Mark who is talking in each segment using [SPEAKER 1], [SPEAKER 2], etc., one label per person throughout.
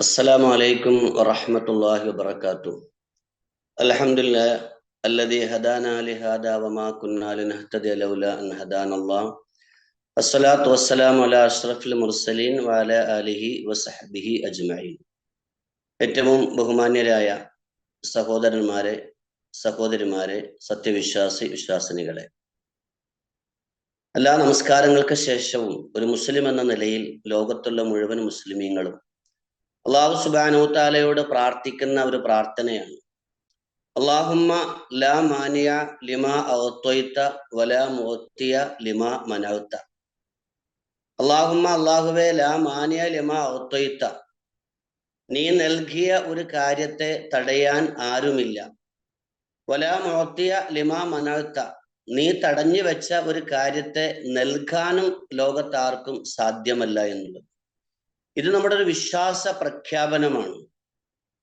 [SPEAKER 1] السلام عليكم ورحمة الله وبركاته الحمد لله الذي هدانا لهذا وما كنا لنهتدي لولا أن هدانا الله الصلاة والسلام على أشرف المرسلين وعلى آله وصحبه أجمعين ഏറ്റവും ബഹുമാന്യരായ സഹോദരന്മാരെ സഹോദരിമാരെ സത്യവിശ്വാസി വിശ്വാസിനികളെ എല്ലാ നമസ്കാരങ്ങൾക്ക് ശേഷവും ഒരു മുസ്ലിം എന്ന നിലയിൽ ലോകത്തുള്ള മുഴുവൻ മുസ്ലിമീങ്ങളും അള്ളാഹു സുബാനൂത്താലയോട് പ്രാർത്ഥിക്കുന്ന ഒരു പ്രാർത്ഥനയാണ്. അള്ളാഹുമ്മ ലാ മാനിയ ലിമ ഔത്തൊയ്ത്ത വല മോത്തിയ ലിമ മനൗത്ത. അള്ളാഹുമ്മ അള്ളാഹുവെ ലാ മാനിയ ലിമ ഔത്തൊയ്ത്ത നീ നൽകിയ ഒരു കാര്യത്തെ തടയാൻ ആരുമില്ല. വല മോത്തിയ ലിമ മനൗത്ത. നീ തടഞ്ഞു വെച്ച ഒരു കാര്യത്തെ നൽകാനും ലോകത്താർക്കും സാധ്യമല്ല എന്നുള്ളത്. ഇത് നമ്മുടെ ഒരു വിശ്വാസ പ്രഖ്യാപനമാണ്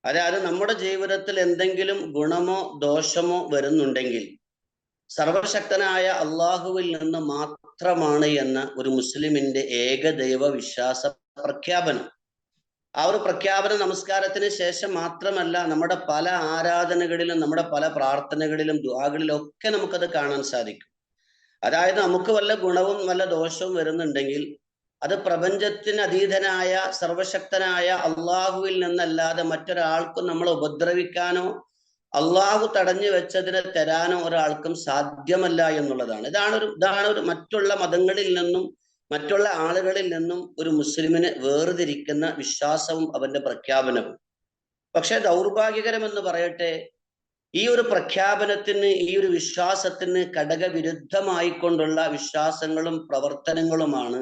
[SPEAKER 1] അതായത് നമ്മുടെ ജീവിതത്തിൽ എന്തെങ്കിലും ഗുണമോ ദോഷമോ വരുന്നുണ്ടെങ്കിൽ സർവശക്തനായ അള്ളാഹുവിൽ നിന്ന് മാത്രമാണ് എന്ന ഒരു മുസ്ലിമിന്റെ ഏകദൈവ വിശ്വാസ പ്രഖ്യാപനം ആ ഒരു പ്രഖ്യാപന നമസ്കാരത്തിന് ശേഷം മാത്രമല്ല നമ്മുടെ പല ആരാധനകളിലും നമ്മുടെ പല പ്രാർത്ഥനകളിലും ദ്വാകളിലും ഒക്കെ നമുക്കത് കാണാൻ സാധിക്കും. അതായത് നമുക്ക് വല്ല ഗുണവും വല്ല ദോഷവും വരുന്നുണ്ടെങ്കിൽ അത് പ്രപഞ്ചത്തിന് അതീതനായ സർവശക്തനായ അള്ളാഹുവിൽ നിന്നല്ലാതെ മറ്റൊരാൾക്കും നമ്മളെ ഉപദ്രവിക്കാനോ അള്ളാഹു തടഞ്ഞു വെച്ചതിനെ തരാനോ ഒരാൾക്കും സാധ്യമല്ല എന്നുള്ളതാണ്. ഇതാണ് ഒരു ഇതാണ് ഒരു മറ്റുള്ള മതങ്ങളിൽ നിന്നും മറ്റുള്ള ആളുകളിൽ നിന്നും ഒരു മുസ്ലിമിനെ വേർതിരിക്കുന്ന വിശ്വാസവും അവന്റെ പ്രഖ്യാപനവും. പക്ഷെ ദൗർഭാഗ്യകരമെന്ന് പറയട്ടെ ഈ ഒരു പ്രഖ്യാപനത്തിന് ഈ ഒരു വിശ്വാസത്തിന് ഘടകവിരുദ്ധമായിക്കൊണ്ടുള്ള വിശ്വാസങ്ങളും പ്രവർത്തനങ്ങളുമാണ്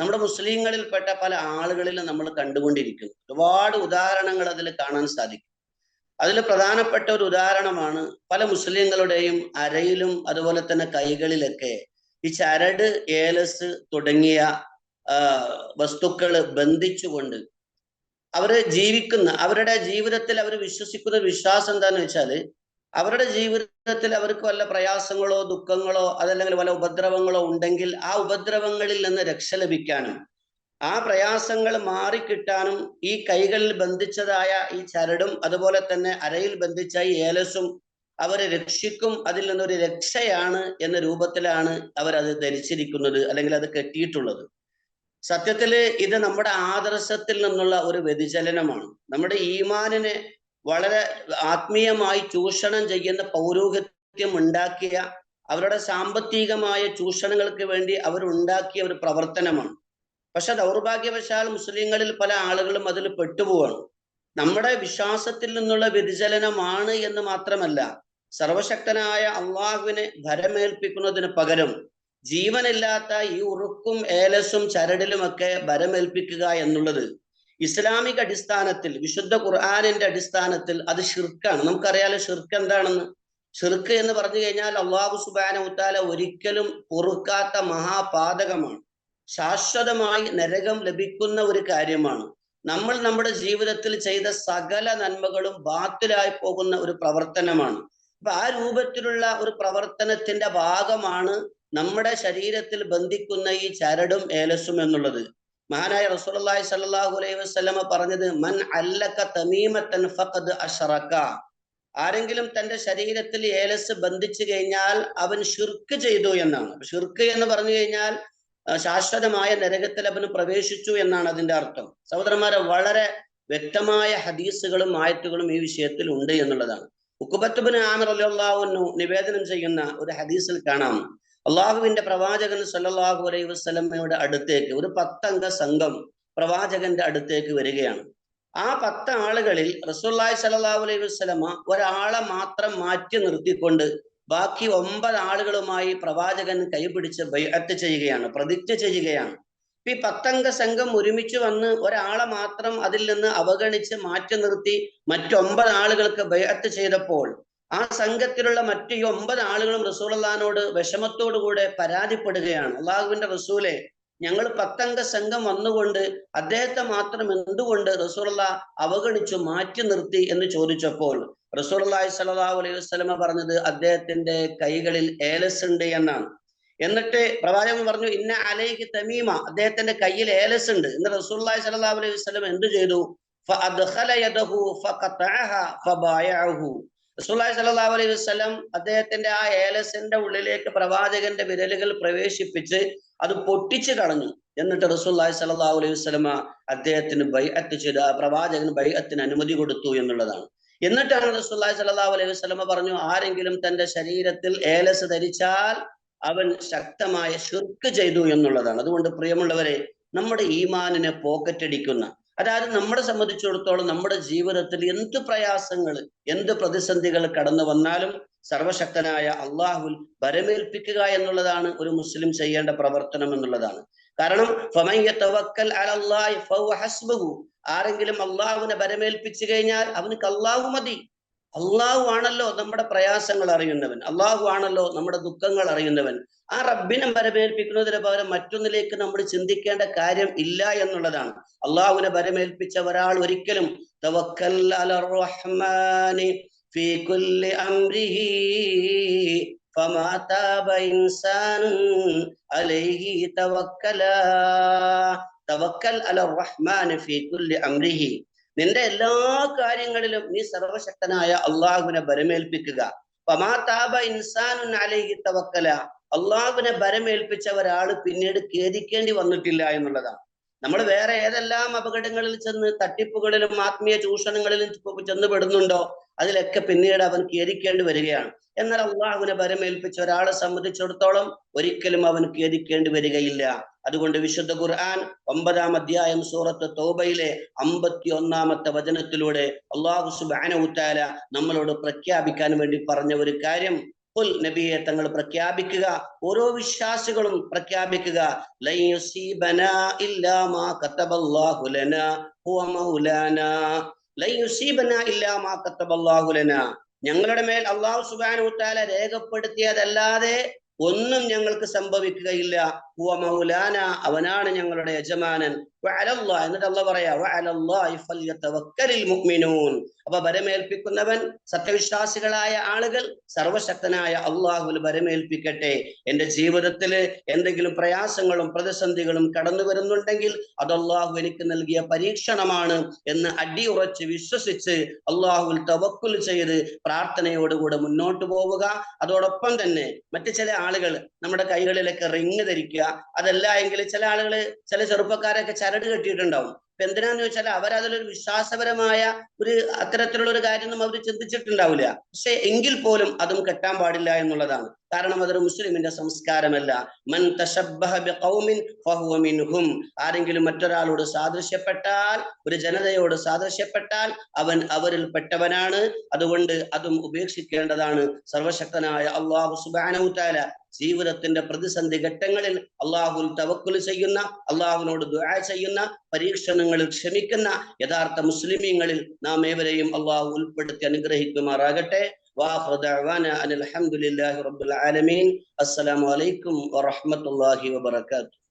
[SPEAKER 1] നമ്മുടെ മുസ്ലിങ്ങളിൽപ്പെട്ട പല ആളുകളിലും നമ്മൾ കണ്ടുകൊണ്ടിരിക്കുന്നു. ഒരുപാട് ഉദാഹരണങ്ങൾ അതിൽ കാണാൻ സാധിക്കും. അതിൽ പ്രധാനപ്പെട്ട ഒരു ഉദാഹരണമാണ് പല മുസ്ലിങ്ങളുടെയും അരയിലും അതുപോലെ തന്നെ കൈകളിലൊക്കെ ഈ ചരട് ഏലസ് തുടങ്ങിയ വസ്തുക്കൾ ബന്ധിച്ചുകൊണ്ട് അവർ ജീവിക്കുന്ന അവരുടെ ജീവിതത്തിൽ അവർ വിശ്വസിക്കുന്ന വിശ്വാസം എന്താന്ന് വെച്ചാൽ അവരുടെ ജീവിതത്തിൽ അവർക്ക് വല്ല പ്രയാസങ്ങളോ ദുഃഖങ്ങളോ അതല്ലെങ്കിൽ വല്ല ഉപദ്രവങ്ങളോ ഉണ്ടെങ്കിൽ ആ ഉപദ്രവങ്ങളിൽ നിന്ന് രക്ഷ ലഭിക്കാനും ആ പ്രയാസങ്ങൾ മാറിക്കിട്ടാനും ഈ കൈകളിൽ ബന്ധിച്ചതായ ഈ ചരടും അതുപോലെ തന്നെ അരയിൽ ബന്ധിച്ച ഈ ഏലസും അവരെ രക്ഷിക്കും. അതിൽ നിന്നൊരു രക്ഷയാണ് എന്ന രൂപത്തിലാണ് അവരത് ധരിച്ചിരിക്കുന്നത് അല്ലെങ്കിൽ അത് കെട്ടിയിട്ടുള്ളത്. സത്യത്തിൽ ഇത് നമ്മുടെ ആദർശത്തിൽ നിന്നുള്ള ഒരു വ്യതിചലനമാണ്. നമ്മുടെ ഈമാനിനെ വളരെ ആത്മീയമായി ചൂഷണം ചെയ്യുന്ന പൗരോഹിത്യം ഉണ്ടാക്കിയ അവരുടെ സാമ്പത്തികമായ ചൂഷണങ്ങൾക്ക് വേണ്ടി അവരുണ്ടാക്കിയ ഒരു പ്രവർത്തനമാണ്. പക്ഷെ ദൗർഭാഗ്യവശാൽ മുസ്ലിങ്ങളിൽ പല ആളുകളും അതിൽ പെട്ടുപോവാണ്. നമ്മുടെ വിശ്വാസത്തിൽ നിന്നുള്ള വ്യതിചലനമാണ് എന്ന് മാത്രമല്ല സർവശക്തനായ അള്ളാഹുവിനെ ഭരമേൽപ്പിക്കുന്നതിന് പകരം ജീവനില്ലാത്ത ഈ ഉറുക്കും ഏലസും ചരടിലുമൊക്കെ ഭരമേൽപ്പിക്കുക എന്നുള്ളത് ഇസ്ലാമിക അടിസ്ഥാനത്തിൽ വിശുദ്ധ ഖുർആാനിന്റെ അടിസ്ഥാനത്തിൽ അത് ഷിർക്കാണ് നമുക്കറിയാലോ ഷിർക്ക് എന്താണെന്ന്? ഷിർക്ക് എന്ന് പറഞ്ഞു കഴിഞ്ഞാൽ അള്ളാഹു സുബാന ഉത്താല ഒരിക്കലും പൊറുക്കാത്ത മഹാപാതകമാണ്. ശാശ്വതമായി നരകം ലഭിക്കുന്ന ഒരു കാര്യമാണ്. നമ്മൾ നമ്മുടെ ജീവിതത്തിൽ ചെയ്ത സകല നന്മകളും ബാത്തിലായി പോകുന്ന ഒരു പ്രവർത്തനമാണ്. അപ്പൊ ആ രൂപത്തിലുള്ള ഒരു പ്രവർത്തനത്തിന്റെ ഭാഗമാണ് നമ്മുടെ ശരീരത്തിൽ ബന്ധിക്കുന്ന ഈ ചരടും ഏലസും എന്നുള്ളത്. മഹാനായ റസൂലുള്ളാഹി സ്വല്ലല്ലാഹു അലൈഹി വസല്ലമ പറഞ്ഞത് മൻ അല്ലക തമീമത്തൻ ഫഖദ് അഷറക്ക ആരെങ്കിലും തന്റെ ശരീരത്തിൽ ഏലസ് ബന്ധിച്ചു കഴിഞ്ഞാൽ അവൻ ഷിർക്ക് ചെയ്തു എന്നാണ്. ഷിർക്ക് എന്ന് പറഞ്ഞു കഴിഞ്ഞാൽ ശാശ്വതമായ നരകത്തിൽ അവന് പ്രവേശിച്ചു എന്നാണ് അതിന്റെ അർത്ഥം. സഹോദരന്മാരെ വളരെ വ്യക്തമായ ഹദീസുകളും ആയത്തുകളും ഈ വിഷയത്തിൽ ഉണ്ട് എന്നുള്ളതാണ്. ഉക്കുബത്തുബിന് ആമിർ അല്ലാവുന്നു നിവേദനം ചെയ്യുന്ന ഒരു ഹദീസിൽ കാണാം. അള്ളാഹുവിന്റെ പ്രവാചകൻ സല്ലാഹു അലൈഹി വസ്ലമയുടെ അടുത്തേക്ക് ഒരു പത്തംഗ സംഘം പ്രവാചകന്റെ അടുത്തേക്ക് വരികയാണ്. ആ പത്ത് ആളുകളിൽ റസൂല്ലായി സല്ലല്ലാഹു അലൈഹി വസ്ലമ ഒരാളെ മാത്രം മാറ്റി നിർത്തിക്കൊണ്ട് ബാക്കി ഒമ്പത് ആളുകളുമായി പ്രവാചകൻ കൈപിടിച്ച് ബൈഅത്ത് ചെയ്യുകയാണ് പ്രതിജ്ഞ ചെയ്യുകയാണ്. ഈ പത്തംഗ സംഘം ഒരുമിച്ച് വന്ന് ഒരാളെ മാത്രം അതിൽ നിന്ന് അവഗണിച്ച് മാറ്റി നിർത്തി മറ്റൊമ്പത് ആളുകൾക്ക് ബൈഅത്ത് ചെയ്തപ്പോൾ ആ സംഘത്തിലുള്ള മറ്റു ഈ ഒമ്പത് ആളുകളും റസൂൽ വിഷമത്തോടുകൂടെ പരാതിപ്പെടുകയാണ്. അള്ളാഹുവിന്റെ റസൂലെ ഞങ്ങൾ പത്തംഗ സംഘം വന്നുകൊണ്ട് അദ്ദേഹത്തെ മാത്രം എന്തുകൊണ്ട് റസൂള്ള അവഗണിച്ചു മാറ്റി നിർത്തി എന്ന് ചോദിച്ചപ്പോൾ റസൂൽ അള്ളാഹി സലാഹു അലൈഹി വസ്ലമ പറഞ്ഞത് അദ്ദേഹത്തിന്റെ കൈകളിൽ ഏലസ് ഉണ്ട് എന്നാണ്. എന്നിട്ട് പ്രവാചകൻ പറഞ്ഞു ഇന്ന അലൈഹി തമീമ അദ്ദേഹത്തിന്റെ കയ്യിൽ ഏലസ് ഉണ്ട്. എന്ന് റസൂള്ളി സല്ലല്ലാഹു അലൈഹി വസ്ലം എന്ത് ചെയ്തു? റസൂലുള്ളാഹി സല്ലാഹു അലൈഹി വസ്ലം അദ്ദേഹത്തിന്റെ ആ ഏലസിന്റെ ഉള്ളിലേക്ക് പ്രവാചകന്റെ വിരലുകൾ പ്രവേശിപ്പിച്ച് അത് പൊട്ടിച്ചു കളഞ്ഞു. എന്നിട്ട് റസൂലുള്ളാഹി സല്ലാഹു അലൈഹി വസ്ലമ അദ്ദേഹത്തിന് ബൈഅത്ത് ചെയ്ത് പ്രവാചകൻ ബൈഅത്തിന് അനുമതി കൊടുത്തു എന്നുള്ളതാണ്. എന്നിട്ടാണ് റസൂലുള്ളാഹി സല്ലാഹു അലൈഹി വസ്ലമ പറഞ്ഞു ആരെങ്കിലും തന്റെ ശരീരത്തിൽ ഏലസ് ധരിച്ചാൽ അവൻ ശക്തമായ ശുർക്ക് ചെയ്തു എന്നുള്ളതാണ്. അതുകൊണ്ട് പ്രിയമുള്ളവരെ നമ്മുടെ ഈമാനിനെ പോക്കറ്റടിക്കുന്ന അതായത് നമ്മളെ സംബന്ധിച്ചിടത്തോളം നമ്മുടെ ജീവിതത്തിൽ എന്ത് പ്രയാസങ്ങൾ എന്ത് പ്രതിസന്ധികൾ കടന്നു വന്നാലും സർവശക്തനായ അള്ളാഹുൽ വരമേൽപ്പിക്കുക എന്നുള്ളതാണ് ഒരു മുസ്ലിം ചെയ്യേണ്ട പ്രവർത്തനം എന്നുള്ളതാണ്. കാരണം ആരെങ്കിലും അള്ളാഹുവിനെ വരമേൽപ്പിച്ചു കഴിഞ്ഞാൽ അവനക്ക് അള്ളാഹു മതി. അള്ളാഹു ആണല്ലോ നമ്മുടെ പ്രയാസങ്ങൾ അറിയുന്നവൻ. അള്ളാഹു ആണല്ലോ നമ്മുടെ ദുഃഖങ്ങൾ അറിയുന്നവൻ. ആ റബ്ബിനെ വരമേൽപ്പിക്കുന്നതിന് പകരം മറ്റൊന്നിലേക്ക് നമ്മൾ ചിന്തിക്കേണ്ട കാര്യം ഇല്ല എന്നുള്ളതാണ്. അള്ളാഹുവിനെ വരമേൽപ്പിച്ച ഒരാൾ ഒരിക്കലും തവക്കൽ അലർ റഹ്മാൻ ഫീ കുല്ലി അംരിഹി. നിന്റെ എല്ലാ കാര്യങ്ങളിലും നീ സർവശക്തനായ അള്ളാഹുവിനെ ബരമേൽപ്പിക്കുക പമാതാപ ഇൻസാനുൻ അലൈഹി തവക്കല. അള്ളാഹുവിനെ ബരമേൽപ്പിച്ച ഒരാൾ പിന്നീട് ഖേദിക്കേണ്ടി വന്നിട്ടില്ല എന്നുള്ളതാണ്. നമ്മൾ വേറെ ഏതെല്ലാം അപകടങ്ങളിൽ ചെന്ന് തട്ടിപ്പുകളിലും ആത്മീയ ചൂഷണങ്ങളിലും ചെന്ന് പെടുന്നുണ്ടോ അതിലൊക്കെ പിന്നീട് അവൻ ഖേദിക്കേണ്ടി വരികയാണ്. എന്നാൽ അള്ളാഹുവിനെ ബരമേൽപ്പിച്ച ഒരാളെ സംബന്ധിച്ചിടത്തോളം ഒരിക്കലും അവൻ ഖേദിക്കേണ്ടി വരികയില്ല. അതുകൊണ്ട് വിശുദ്ധ ഖുർആൻ ഒമ്പതാം അധ്യായം സൂറത്ത് തോബയിലെ അമ്പത്തി ഒന്നാമത്തെ വചനത്തിലൂടെ അള്ളാഹു സുബാന നമ്മളോട് പ്രഖ്യാപിക്കാൻ വേണ്ടി പറഞ്ഞ ഒരു കാര്യം പുൽ നബിയെ തങ്ങൾ പ്രഖ്യാപിക്കുക. ഓരോ വിശ്വാസികളും പ്രഖ്യാപിക്കുക. ഞങ്ങളുടെ മേൽ അള്ളാഹു സുബാനുത്താല രേഖപ്പെടുത്തിയതല്ലാതെ ഒന്നും ഞങ്ങൾക്ക് സംഭവിക്കുകയില്ല. ഹുവ അവനാണ് ഞങ്ങളുടെ യജമാനൻ. എന്നിട്ട് അല്ല പറയാ മുഅ്മിനൂൻ. അപ്പൊ ബരമേൽപ്പിക്കുന്നവൻ സത്യവിശ്വാസികളായ ആളുകൾ സർവശക്തനായ അള്ളാഹുൽ ബരമേൽപ്പിക്കട്ടെ എന്റെ ജീവിതത്തിൽ എന്തെങ്കിലും പ്രയാസങ്ങളും പ്രതിസന്ധികളും കടന്നു വരുന്നുണ്ടെങ്കിൽ അത് അള്ളാഹു എനിക്ക് നൽകിയ പരീക്ഷണമാണ് എന്ന് അടിയുറച്ച് വിശ്വസിച്ച് അള്ളാഹുൽ തവക്കുൽ ചെയ്ത് പ്രാർത്ഥനയോടുകൂടെ മുന്നോട്ട് പോവുക. അതോടൊപ്പം തന്നെ മറ്റു ചില ആളുകൾ നമ്മുടെ കൈകളിലൊക്കെ റിങ് ധരിക്കുക. അതല്ല എങ്കിൽ ചില ആളുകൾ ചില ചെറുപ്പക്കാരൊക്കെ ചരട് കെട്ടിയിട്ടുണ്ടാവും. അപ്പൊ എന്തിനാന്ന് ചോദിച്ചാൽ അവരതിലൊരു വിശ്വാസപരമായ ഒരു അത്തരത്തിലുള്ള ഒരു കാര്യമൊന്നും അവർ ചിന്തിച്ചിട്ടുണ്ടാവില്ല. പക്ഷെ എങ്കിൽ പോലും അതും കെട്ടാൻ പാടില്ല എന്നുള്ളതാണ്. കാരണം അതൊരു മുസ്ലിമിന്റെ സംസ്കാരമല്ല. മൻ മിൻഹും. ആരെങ്കിലും മറ്റൊരാളോട് സാദൃശ്യപ്പെട്ടാൽ ഒരു ജനതയോട് സാദൃശ്യപ്പെട്ടാൽ അവൻ അവരിൽ പെട്ടവനാണ്. അതുകൊണ്ട് അതും ഉപേക്ഷിക്കേണ്ടതാണ്. സർവശക്തനായ അള്ളാഹു സുബാനവുത്താല ജീവിതത്തിന്റെ പ്രതിസന്ധി ഘട്ടങ്ങളിൽ അള്ളാഹുൽ തവക്കുൽ ചെയ്യുന്ന അള്ളാഹുവിനോട് ദുആ ചെയ്യുന്ന പരീക്ഷണങ്ങളിൽ ക്ഷമിക്കുന്ന യഥാർത്ഥ മുസ്ലിമീങ്ങളിൽ നാം ഏവരെയും അള്ളാഹു ഉൾപ്പെടുത്തി അനുഗ്രഹിക്കുമാറാകട്ടെ. അനിൽ അലഹമുല്ലാഹി റബ്ബുൽ ആലമീൻ. അസ്സലാമു അലൈക്കും വറഹ്മത്തുള്ളാഹി